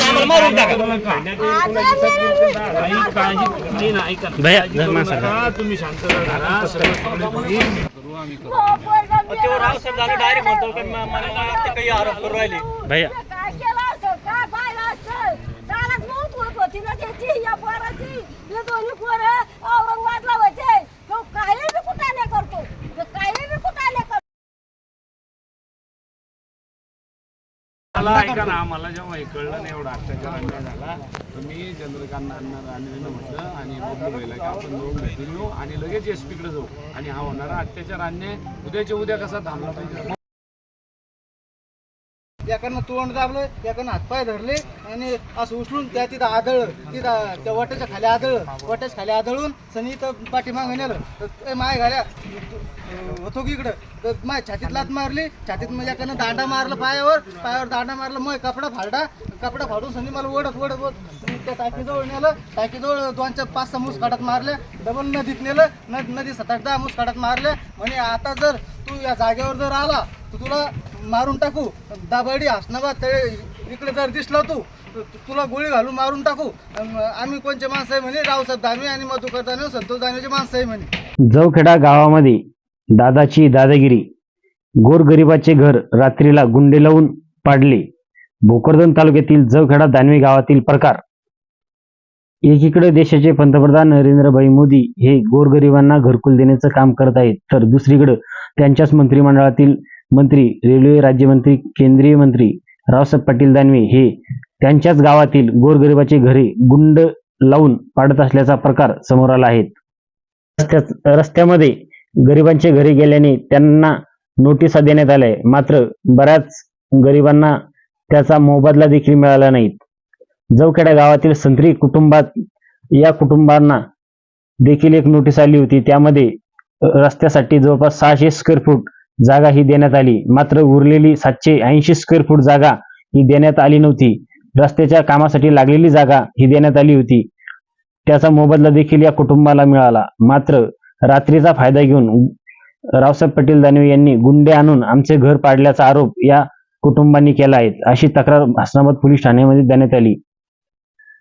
आम्हाला मारून टाका काही भैया, तुम्ही शांत करू आम्ही करू तेव्हा रावसाहेब दादा डायरेक्ट म्हणतो की म- मला नाही वाटतं काही आरोप करू राहिले भैया काय केलं असं काय पाहिलं असं चालत मौत होत होती ना त्याची या पोराची हे दोन्ही पोरं औरंगाबादला होते तो काय बी कुठाने करतो तो काय बी कुठाने करतो मला ऐका ना मला जेव्हा हे कळलं नाही एवढा अत्याचार अन्याय झाला तर मी चंद्रकांत अण्णा राणेंना म्हटलं आणि बबलू भाईला की आपण दोन भेटून येऊ आणि लगेच एसकडे जाऊ आणि हा होणारा अत्याचार अन्याय उद्याच्या उद्या कसा थांबला पाहिजे? एकानं तोंड दाबलं एकानं हातपाय धरले आणि असं उचलून त्या तिथं आदळलं. तिथं त्या वट्याच्या खाली आदळलं. वट्याच्या खाली आदळून सनी तर पाठीमागं नेलं. तर माय घाल्या होतो की इकडं? तर माय छातीत लात मारली. छातीत मग एकानं दांडा मारला पायावर. पायावर दांडा मारला मग कपडा फाडला कपडा फाडून सनी मला ओढत ओढत ओढत. त्या टाकीजवळ नेलं. टाकीजवळ दोन चार पाच सहा मूस काढत मारले डबल नदीत नेलं. नद नदी सात आठ दहा मूस काढत मारले म्हणे आता जर तू या जागेवर जर आला तर तुला मारून टाकू. दाबाडी हसनाबाद तळे इकडे जर दिसला तू तुला गोळी घालून मारून टाकू. आम्ही कोणचे माणसं आहे म्हणे रावसाहेब दानवे आणि मधुकर दानवे संतोष दानवेचे माणसं आहे म्हणे. जवखेडा गावामध्ये दादाची दादागिरी. गोरगरिबाचे घर रात्रीला गुंडे लावून पाडले. भोकरदन तालुक्यातील जवखेडा दानवे गावातील प्रकार. एकीकडे देशाचे पंतप्रधान नरेंद्रभाई मोदी हे गोरगरिबांना घरकुल देण्याचं काम करत आहेत तर दुसरीकडे त्यांच्याच मंत्रिमंडळातील मंत्री रेल्वे राज्यमंत्री केंद्रीय मंत्री रावसाहेब पाटील दानवे हे त्यांच्याच गावातील गोरगरिबाचे घरे गुंड लावून पाडत असल्याचा प्रकार समोर आला आहे. रस्त्यामध्ये गरिबांचे घरी गेल्याने त्यांना नोटिसा देण्यात आल्या. मात्र बऱ्याच गरिबांना त्याचा मोबदला देखील मिळाला नाही. जवखेडा गावातील संत्री कुटुंबात या कुटुंबांना देखील एक नोटीस आली होती. त्यामध्ये रस्त्यासाठी जवळपास सहाशे स्क्वेअर फूट जागा ही देण्यात आली. मात्र उरलेली सातशे ऐंशी स्क्वेअर फूट जागा ही देण्यात आली नव्हती. रस्त्याच्या कामासाठी लागलेली जागा ही देण्यात आली होती. त्याचा मोबदला देखील या कुटुंबाला मिळाला. मात्र रात्रीचा फायदा घेऊन रावसाहेब पाटील दानवे यांनी गुंडे आणून आमचे घर पाडल्याचा आरोप या कुटुंबांनी केला आहे अशी तक्रार हसनाबाद पोलीस ठाण्यामध्ये देण्यात आली.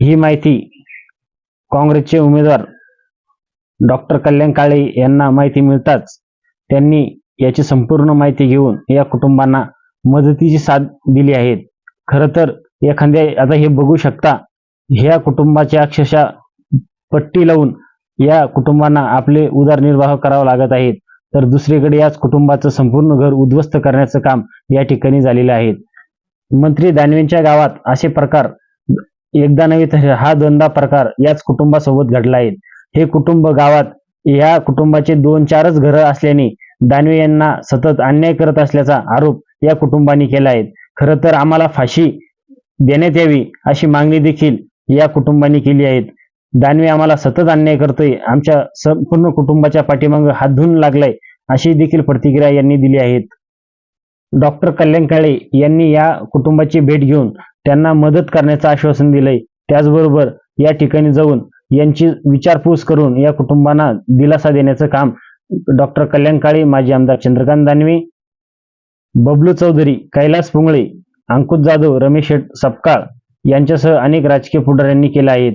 ही माहिती काँग्रेसचे उमेदवार डॉक्टर कल्याण काळे यांना माहिती मिळताच त्यांनी याची संपूर्ण माहिती घेऊन या कुटुंबांना मदतीची साथ दिली आहे. खरं तर एखाद्या आता हे बघू शकता ह्या कुटुंबाच्या अक्षरशः पट्टी लावून या कुटुंबांना आपले उदरनिर्वाह करावा लागत आहेत तर दुसरीकडे याच कुटुंबाचं संपूर्ण घर उद्ध्वस्त करण्याचं काम या ठिकाणी झालेलं आहे. मंत्री दानवेंच्या गावात असे प्रकार एकदा नव्हे तर हा दोनदा प्रकार याच कुटुंबासोबत घडला आहे. हे कुटुंब गावात या कुटुंबाचे दोन चारच घरं असल्याने दानवे यांना सतत अन्याय करत असल्याचा आरोप या कुटुंबांनी केला आहे. खरं तर आम्हाला फाशी देण्यात यावी अशी मागणी देखील या कुटुंबांनी केली आहे. दानवे आम्हाला सतत अन्याय करतोय. आमच्या संपूर्ण कुटुंबाच्या पाठीमागं हात धुवून लागलाय अशी देखील प्रतिक्रिया यांनी दिली आहेत डॉक्टर कल्याण काळे यांनी या कुटुंबाची भेट घेऊन त्यांना मदत करण्याचं आश्वासन दिलंय. त्याचबरोबर या ठिकाणी जाऊन यांची विचारपूस करून या कुटुंबांना दिलासा देण्याचं काम डॉक्टर कल्याण काळे माजी आमदार चंद्रकांत दानवे बबलू चौधरी कैलास पुंगळे अंकुश जाधव रमेश शेठ सपकाळ यांच्यासह अनेक राजकीय पुढाऱ्यांनी केला आहे.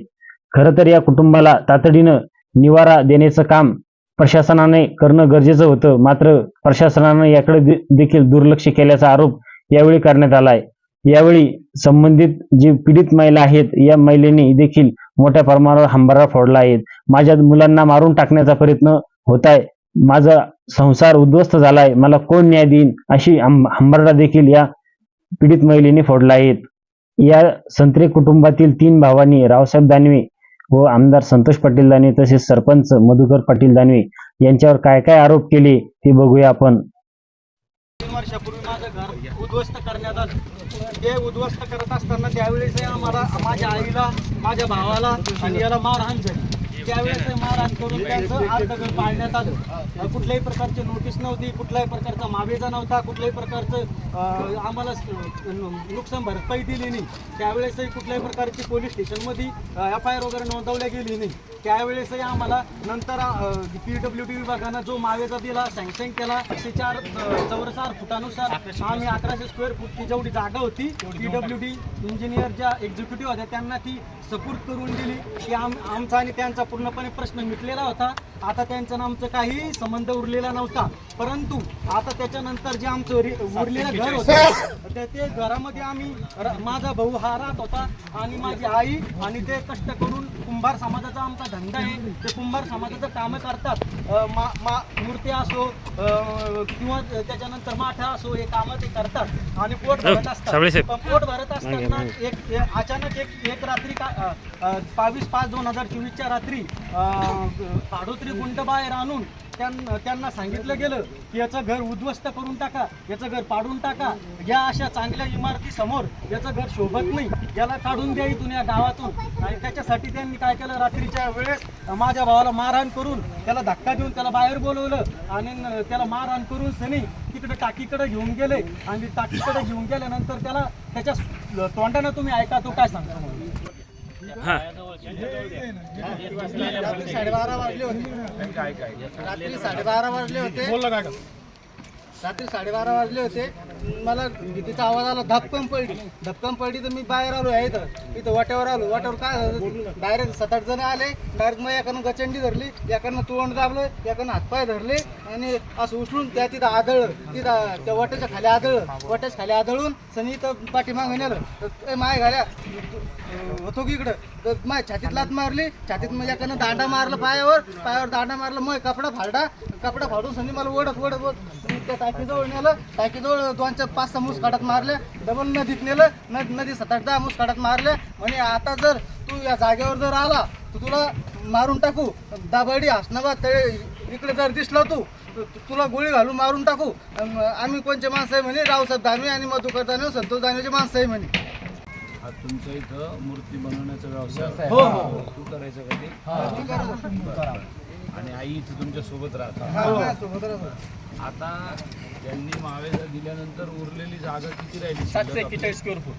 खरं तर या कुटुंबाला तातडीनं निवारा देण्याचं काम प्रशासनाने करणं गरजेचं होतं. मात्र प्रशासनानं याकडे देखील दुर्लक्ष केल्याचा आरोप यावेळी करण्यात आलाय. यावेळी संबंधित जी पीडित महिला आहेत या महिलेने देखील मोठ्या प्रमाणावर हंबारा फोडला आहे. माझ्या मुलांना मारून टाकण्याचा प्रयत्न होत आहे. माझा संसार उद्ध्वस्त झालाय मला कोण न्याय देईन? अशी हंबरडा देखील या पीडित महिलेने फोडला आहेत या संत्रे कुटुंबातील तीन भावांनी रावसाहेब दानवे व आमदार संतोष पाटील दानवे तसेच सरपंच मधुकर पाटील दानवे यांच्यावर काय काय आरोप केले ते बघूया आपण. तीन वर्षापूर्वी माझं घर उद्ध्वस्त करण्यात आलं. ते उद्ध्वस्त करत असताना त्यावेळेस आम्हाला माझ्या आईला माझ्या भावाला आणि याला मारहाण झाली. त्यावेळेस मारहाण करून त्यांचं अर्धघर पाळण्यात आलं. कुठल्याही प्रकारची नोटीस नव्हती कुठल्याही प्रकारचा मावेजा नव्हता कुठल्याही प्रकारचं आम्हाला नुकसान भरपाई दिली नाही. त्यावेळेसही कुठल्याही प्रकारची पोलीस स्टेशनमध्ये एफ आय आर वगैरे नोंदवल्या गेली नाही. त्यावेळेसही आम्हाला नंतर पी डब्ल्यू डी विभागानं जो मावेजा दिला सँक्शन केला एकशे चार चौरसार फुटानुसार आम्ही अकराशे स्क्वेअर फूटची जेवढी जागा होती पी डब्ल्यू डी इंजिनियर ज्या एक्झिक्युटिव्ह होत्या त्यांना ती सपूर्द करून दिली. की आम आमचा आणि त्यांचा पूर्णपणे प्रश्न मिटलेला होता. आता त्यांचं आमचं काही संबंध उरलेला नव्हता. परंतु आता त्याच्यानंतर जे आमचं रि- उरलेलं घर होतं त्या ते घरामध्ये आम्ही र- माझा भाऊ हा राहत होता आणि माझी आई आणि ते कष्ट करून कुंभार समाजाचा आमचा धंदा आहे. ते कुंभार समाजाचं कामं करतात. अ, मा मा मूर्ती असो अ, किंवा त्याच्यानंतर माठा असो हे कामं ते करतात. आणि पोट भरत असतात. पण पोट भरत असताना एक एक- अचानक एक एक रात्री का बावीस पाच दोन हजार चोवीसच्या रात्री पाडोत्री गुंड बाहेर आणून त्यां- त्यांना सांगितलं गेलं की याचं घर उद्ध्वस्त करून टाका याचं घर पाडून टाका. या अशा चांगल्या इमारती समोर याचं घर शोभत नाही. याला काढून द्या इथून या गावातून. आणि त्याच्यासाठी त्यांनी काय केलं? रात्रीच्या वेळेस माझ्या भावाला मारहाण करून त्याला धक्का देऊन त्याला बाहेर बोलवलं. आणि न- त्याला मारहाण करून सनी तिकडे टाकीकडे घेऊन गेले. आणि टाकीकडे घेऊन गेल्यानंतर त्याला त्याच्या तोंडानं तुम्ही ऐका तो काय सांगता? म्हणून. रात्री साडेबारा वाजले होते रात्री साडेबारा वाजले होते. मला भीतीचा आवाज आला धपकन पडली. धपकन पडली तर मी बाहेर आलो आहे इथं. इथं वाट्यावर आलो. वाट्यावर काय डायरेक्ट सात आठ जण आले. डायरेक्ट मग एकानं गचंडी धरली एकानं तोंड दाबलं एकानं हातपाय धरले आणि असं उचलून त्या तिथं आदळलं. तिथं त्या वाट्याच्या खाली आदळलं. वाट्याच्या खाली आदळून सनी इथं पाठीमागं नेलं. तर माय घाल्या होतो की इकडं? तर माय छातीत लात मारली. छातीत मग एकानं दांडा मारला पायावर. पायावर दांडा मारला मग कपडा फाडा. कपडा फाडून सनी मला ओढत ओढत ओढत. त्या टाकीजवळ नेलं टाकीजवळ दोन चार पाच सहा मूस काढत मारले डबल नदीत नेलं नद नदी सात आठ दहा मूस काढत मारले. म्हणे आता जर तू या जागेवर जर आला तर तुला मारून टाकू. दाबडी हसनाबाद तळे इकडे जर दिसला तू तुला गोळी घालून मारून टाकू. आम्ही कोणचे माणसं आहे म्हणे? रावसाहेब दानवे आणि मधुकर दानवे संतोष दानवेचे माणसं आहे म्हणे. तुमच्या इथं मूर्ती बनवण्याचा व्यवसाय हो, हो. तू करायचं कधी आणि आई इथं तुमच्यासोबत राहतात. हा. आता त्यांनी मावेजा दिल्यानंतर उरलेली जागा किती राहिली? सातशे एक्केचाळीस स्क्वेअर फूट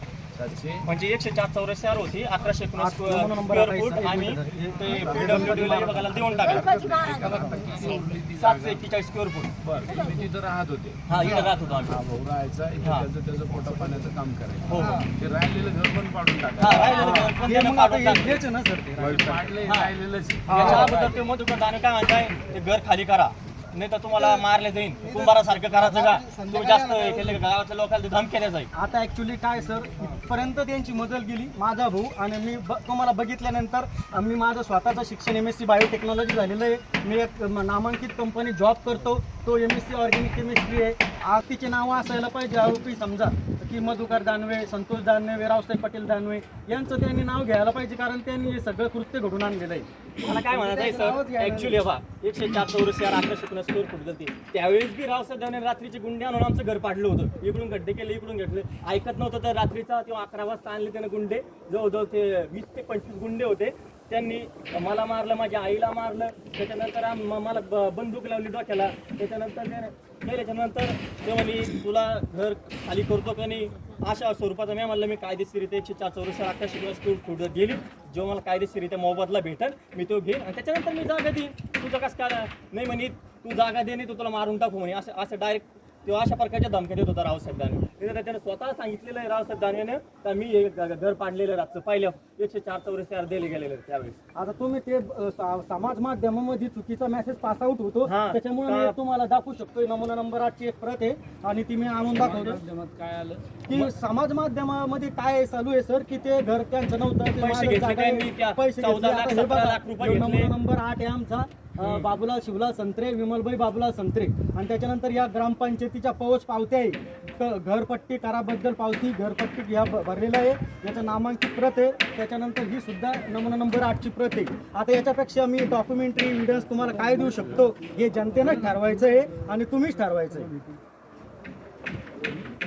म्हणजे एकशे चार चौरस चार होती. अकराशे एकोणीस स्क्वेअर फूट आम्ही ते पीडब्ल्यूडी देऊन गणपती महाराज सोडली ती सातशे एक्केचाळीस स्क्वेअर फूट बरं. तिथं राहत होते. हा इकडे राहत होतो आम्ही. हा भाऊ राहायचा इथे हा. त्याचं त्याचं पोटा पाण्याचं काम करायचं. हो हो. ते राहिलेलं घर पण पाडून हा टाका राहिलेलं घर पण हे त्यानं मग आता काढून हे- टाकलं. हेच आहे ना सर ते पाडले हा. राहिलेलंच आहे. याच्या अगोदर ते मधुकर दाने काय म्हणताय ते घर खाली करा. नाही तर तुम्हाला मारले जाईन. कुंभारासारखं करायचं का? तुम्ही जास्त हे केलं का? गावाच्या लोकांना धमक्या जाईल आता ऍक्च्युली काय सर इथपर्यंत त्यांची मदत गेली माझा भाऊ आणि मी ब तुम्हाला बघितल्यानंतर मी माझं स्वतःचं शिक्षण एम एस सी बायोटेक्नॉलॉजी झालेलं आहे. मी एक नामांकित कंपनी जॉब करतो. तो M S C organic chemistry आहे. आ, तिचे नावं असायला पाहिजे आरोपी समजा. की मधुकर दानवे संतोष दानवे रावसाहेब पाटील दानवे यांचं त्यांनी नाव घ्यायला पाहिजे कारण त्यांनी हे सगळं कृत्य घडून आणलेलं आहे. मला काय म्हणत आहे सर? ऍक्च्युली बा एकशे चार चौरस चार अकराशे एकोणीस स्क्वेअर फूट गलती? त्यावेळेस बी रावसाहेब दानवे रात्रीची गुंडे आणून आमचं घर पाडलं होतं. इकडून गड्डे केले इकडून घेतले. ऐकत नव्हतं तर रात्रीचा किंवा अकरा वाजता आणले त्याने गुंडे. जवळजवळ ते वीस ते पंचवीस गुंडे होते. त्यांनी मला मारलं माझ्या आईला मारलं. त्याच्यानंतर आम- मला ब- बंदूक लावली डोक्याला. त्याच्यानंतर त्याने नंतर ते म्हणे तुला घर खाली करतो का नाही? अशा स्वरूपाचा मी म्हणलं मी कायदेशीरित्या एकशे चार चौरस अकराशे दिवस फूट गेली. जो मला कायदेशीरित्या मोबदला भेटल मी तो घेईन आणि त्याच्यानंतर मी जागा देईन. तुझं कसं काय नाही म्हणे तू जागा दे नाही तू तुला मारून टाकू म्हणे. असं असं डायरेक्ट तो अशा प्रकारच्या धमक्या देत होता रावसाहेब त्याच्यानं स्वतः सांगितलेलं आहे रावसाहेब दानवेनं का मी हे ग- घर पाडलेलं रातचं पाहिलं एकशे चार चौरस चार दिले गेलेले त्यावेळेस आता तुम्ही ते अ, सा- समाज माध्यमामध्ये चुकीचा मेसेज पास आउट होतो हा. त्याच्यामुळे मी का- तुम्हाला दाखवू शकतो नमुना नंबर आठची एक प्रत आहे आणि ती मी आणून दाखवतो माध्यमात काय आलं की समाज माध्यमामध्ये काय चालू आहे सर की ते घर त्यांचं नव्हतं ते पैसे घेतले जागा आहे. त्यांनी त्या पैसे घेतले. 14 लाख, आता हे 17 बघा, लाख रुपये घेतले. नमुना नंबर आठ आहे आमचा बाबूलाल शिवलाल संत्रे विमलबाई बाबूलाल संत्रे. आणि त्याच्यानंतर या ग्रामपंचायतीच्या पौच पावत्या आहे घरपट्टी कराबद्दल पावती घरपट्टी ह्या भरलेलं आहे. याचं नामांकित प्रत आहे. त्याच्यानंतर ही सुद्धा नमुना नंबर आठची प्रत आहे. आता याच्यापेक्षा मी डॉक्युमेंटरी एव्हिडन्स तुम्हाला काय देऊ शकतो हे जनतेनं ठरवायचं आहे आणि तुम्हीच ठरवायचं आहे.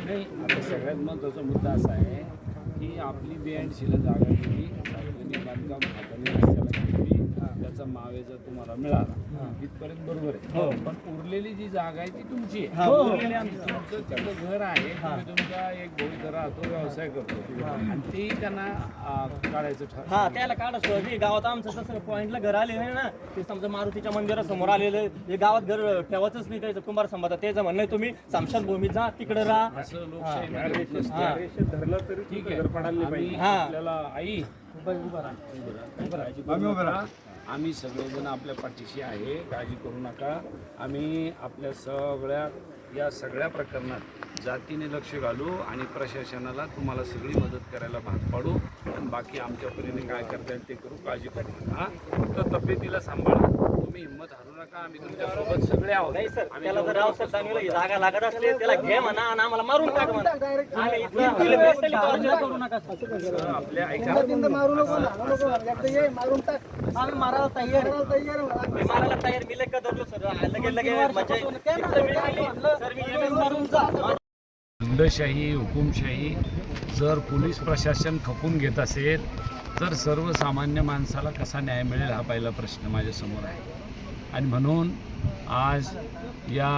नाही आता सगळ्यात महत्त्वाचा मुद्दा असा आहे की आपली बियाणशीला जागा दिली सार्वजनिक बांधकाम हाताने रस्त्याला त्याचा मावेजा तुम्हाला मिळाला. इथपर्यंत बरोबर आहे. पण उरलेली जी जागा आहे ती तुमची आहे. हा, उरलेली आमची. तुमचं घर आहे. तुम्ही तुमचा एक भाऊ इथं राहतो व्यवसाय करतो. आणि तेही त्यांना आ, काढायचं ठरलं हा त्याला काढ हे गावात आमचं तसं पॉईंटला घर आले नाही ना. ते समजा मारुतीच्या मंदिरासमोर आलेलं हे गावात घर ठेवायचंच नाही त्याचं. कुंभार समाजात त्याचं म्हणणं आहे, तुम्ही स्मशानभूमीत जा तिकडे राहा. असं लोकशाही हा. ठीक आहे. आम्ही हा. आपल्याला आई आम्ही सगळेजण आपल्या पाठीशी आहे काळजी करू नका आम्ही आपल्या सगळ्या या सगळ्या प्रकरणात जातीने लक्ष घालू आणि प्रशासनाला तुम्हाला सगळी मदत करायला भाग पाडू आणि बाकी आमच्या परीने काय करता येईल ते करू काळजी करू नका फक्त तब्येतीला सांभाळा तुम्ही हिंमत हारू नका आम्ही तुमच्यासोबत सगळे आहोत ही जागा लागत असले त्याला घे म्हणा आणि आम्हाला मारून टाक म्हणा आपल्या ऐका मारून टाक आम्ही मारायला तयार आहे. मारायला तयार आहे मला. मी मारायला तयार मी लगे धरलो सर लगे लगे म्हणजे इथलं वेळ गेली. सर मी लगेच मारून जा गुंडशाही हुकुमशाही जर पोलीस प्रशासन खपून घेत असेल तर सर्वसामान्य माणसाला कसा न्याय मिळेल हा पहिला प्रश्न माझ्यासमोर आहे आणि म्हणून आज या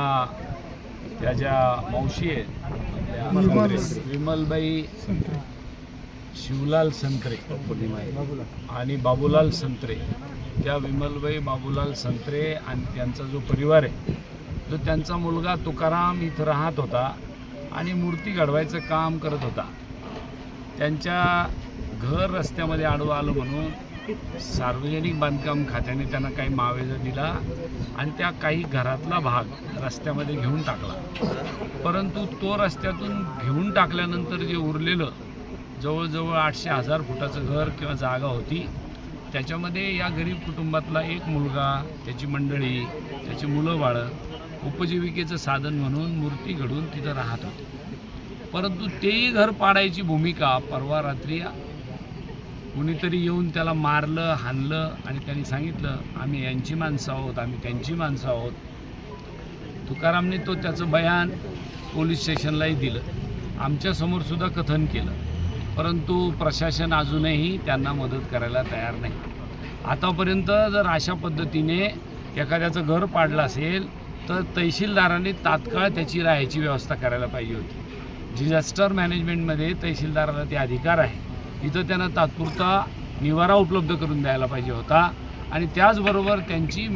त्या ज्या मावशी आहेत आपल्या विमलबाई शिवलाल संत्रे. आणि बाबूलाल संत्रे. त्या विमलबाई बाबूलाल संत्रे आणि त्यांचा जो परिवार आहे जो त्यांचा मुलगा तुकाराम इथं राहत होता आणि मूर्ती घडवायचं काम करत होता. त्यांच्या घर रस्त्यामध्ये आडवं आलं म्हणून सार्वजनिक बांधकाम खात्याने त्यांना काही मावेजा दिला आणि त्या काही घरातला भाग रस्त्यामध्ये घेऊन टाकला. परंतु तो रस्त्यातून घेऊन टाकल्यानंतर जे उरलेलं जवळजवळ आठशे हजार फुटाचं घर किंवा जागा होती. त्याच्यामध्ये या गरीब कुटुंबातला एक मुलगा त्याची मंडळी त्याची मुलं बाळं उपजीविकेचं साधन म्हणून मूर्ती घडून तिथं राहत होते. परंतु तेही घर पाडायची भूमिका परवा रात्री कुणीतरी येऊन त्याला मारलं हाणलं आणि त्यांनी सांगितलं आम्ही यांची माणसं आहोत आम्ही त्यांची माणसं आहोत. तुकारामने तो त्याचं बयान पोलीस स्टेशनलाही दिलं. आमच्यासमोरसुद्धा कथन केलं. परंतु प्रशासन अजूनही त्यांना मदत करायला तयार नाही. आतापर्यंत जर अशा पद्धतीने एखाद्याचं घर पाडलं असेल तर तहसीलदारांनी तात्काळ त्याची राहायची व्यवस्था करायला पाहिजे होती. डिझास्टर मॅनेजमेंटमध्ये तहसीलदाराला ते अधिकार आहे. इथं त्यांना तात्पुरता निवारा उपलब्ध करून द्यायला पाहिजे होता आणि त्याचबरोबर त्यांची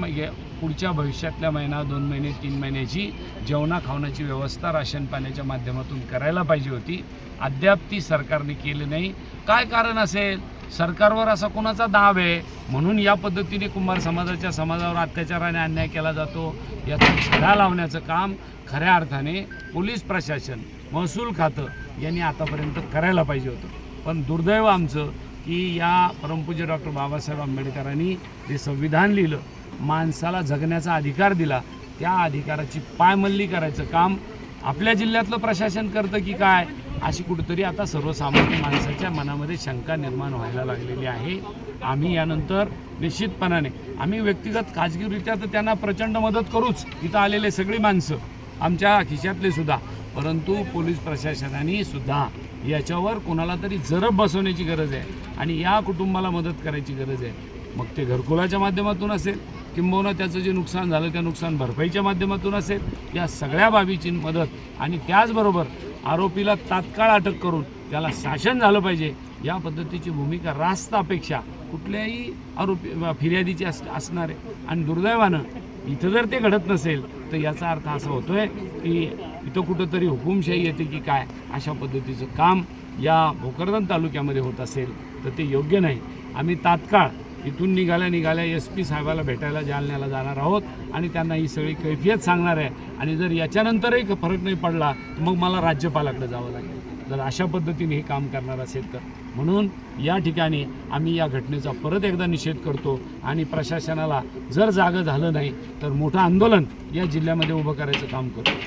पुढच्या भविष्यातल्या महिना दोन महिने तीन महिन्याची जेवणा खावण्याची व्यवस्था राशन पाण्याच्या माध्यमातून करायला पाहिजे होती. अद्याप ती सरकारने केली नाही. काय कारण असेल? सरकारवर असा कोणाचा दाब आहे? म्हणून या पद्धतीने कुंभार समाजाच्या समाजावर अत्याचाराने अन्याय केला जातो. याचा छडा लावण्याचं काम खऱ्या अर्थाने पोलीस प्रशासन महसूल खातं यांनी आतापर्यंत करायला पाहिजे होतं. पण दुर्दैव आमचं की या परमपूज्य डॉक्टर बाबासाहेब आंबेडकरांनी जे संविधान लिहिलं माणसाला जगण्याचा अधिकार दिला त्या अधिकाराची पायमल्ली करायचं काम आपल्या जिल्ह्यातलं प्रशासन करतं की काय? अशी कुठंतरी आता सर्वसामान्य माणसाच्या मनामध्ये शंका निर्माण व्हायला लागलेली आहे. आम्ही यानंतर निश्चितपणाने आम्ही व्यक्तिगत खाजगीरित्या तर त्यांना प्रचंड मदत करूच. इथं आलेले सगळी माणसं आमच्या खिशातले सुद्धा. परंतु पोलीस प्रशासनाने सुद्धा याच्यावर कोणाला तरी जरब बसवण्याची गरज आहे आणि या कुटुंबाला मदत करायची गरज आहे. मग ते घरकुलाच्या माध्यमातून असेल किंबहुना त्याचं जे नुकसान झालं त्या नुकसान भरपाईच्या माध्यमातून असेल या सगळ्या बाबीची मदत आणि त्याचबरोबर आरोपीला तात्काळ अटक करून त्याला शासन झालं पाहिजे या पद्धतीची भूमिका रास्त अपेक्षा कुठल्याही आरोपी फिर्यादीची अस असणार आहे. आणि दुर्दैवानं इथं जर ते घडत नसेल तर याचा अर्थ असा होतो आहे की इथं कुठंतरी हुकुमशाही येते की काय अशा पद्धतीचं काम या भोकरदन तालुक्यामध्ये होत असेल तर ते योग्य नाही. आम्ही तात्काळ इथून निघाल्या निघाल्या एस पी साहेबाला भेटायला जालन्याला जाणार आहोत आणि त्यांना ही सगळी कैफियत सांगणार आहे. आणि जर याच्यानंतरही फरक नाही पडला तर मग मला राज्यपालाकडे जावं लागेल. जर अशा पद्धतीने हे काम करणार असेल तर. म्हणून या ठिकाणी आम्ही या घटनेचा परत एकदा निषेध करतो आणि प्रशासनाला जर जागं झालं नाही तर मोठं आंदोलन या जिल्ह्यामध्ये उभं करायचं काम करतो.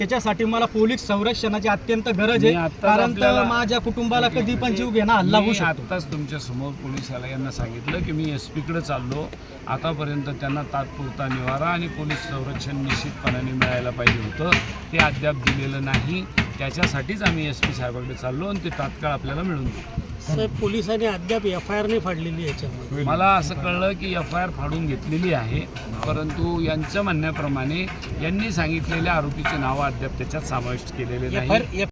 त्याच्यासाठी मला पोलीस संरक्षणाची अत्यंत गरज मी आहे आत्ताच कारण तर आपल्याला- माझ्या कुटुंबाला कधी पण जीव घेणं हल्ला होऊ मी शकतो. आत्ताच तुमच्यासमोर पोलिसाला यांना सांगितलं की मी एस पीकडे चाललो. आतापर्यंत त्यांना तात्पुरता निवारा आणि पोलीस संरक्षण निश्चितपणाने मिळायला पाहिजे होतं. ते अद्याप दिलेलं नाही. त्याच्यासाठीच आम्ही एस पी साहेबाकडे चाललो आणि ते तात्काळ आपल्याला मिळून देऊ साहेब पोलिसांनी अद्याप एफ आय आर नाही फाडलेली याच्यामध्ये. मला असं कळलं की एफ आय आर फाडून घेतलेली आहे परंतु यांच्या म्हणण्याप्रमाणे यांनी सांगितलेल्या आरोपीचे नावं अद्याप त्याच्यात समाविष्ट केलेले नाही.